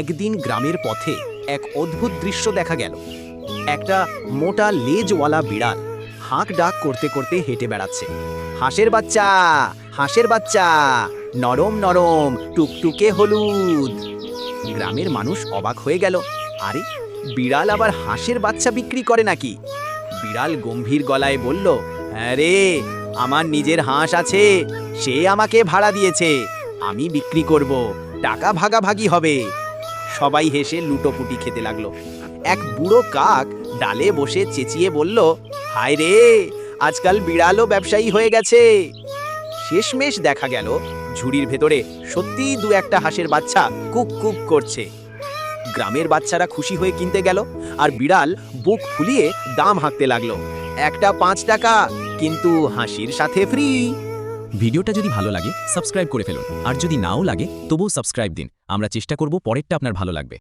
একদিন গ্রামের পথে এক অদ্ভুত দৃশ্য দেখা গেল। একটা মোটা লেজওয়ালা বিড়াল হাঁক ডাক করতে করতে হেঁটে বেড়াচ্ছে। হাঁসের বাচ্চা হাঁসের বাচ্চা, নরম নরম, টুকটুকে হলুদ। গ্রামের মানুষ অবাক হয়ে গেল। আরে, বিড়াল আবার হাঁসের বাচ্চা বিক্রি করে নাকি? বিড়াল গম্ভীর গলায় বলল হ্যাঁ রে, আমার নিজের হাঁস আছে, সে আমাকে ভাড়া দিয়েছে। আমি বিক্রি করব, টাকা ভাগাভাগি হবে। সবাই হেসে লুটোপুটি খেতে লাগল। এক বুড়ো কাক ডালে বসে চেঁচিয়ে বলল, হায় রে, আজকাল বিড়ালও ব্যবসায়ী হয়ে গেছে। শেষমেশ দেখা গেল, ঝুড়ির ভেতরে সত্যিই দু একটা হাঁসের বাচ্চা কুক কুক করছে। গ্রামের বাচ্চারা খুশি হয়ে কিনতে গেল, আর বিড়াল বুক ফুলিয়ে দাম হাঁকতে লাগল। একটা পাঁচ টাকা, কিন্তু হাসির সাথে ফ্রি ভিডিওটা যদি ভালো লাগে সাবস্ক্রাইব করে ফেলুন। আর যদি নাও লাগে, তবুও সাবস্ক্রাইব দিন। আমরা চেষ্টা করব পরেরটা আপনার ভালো লাগবে।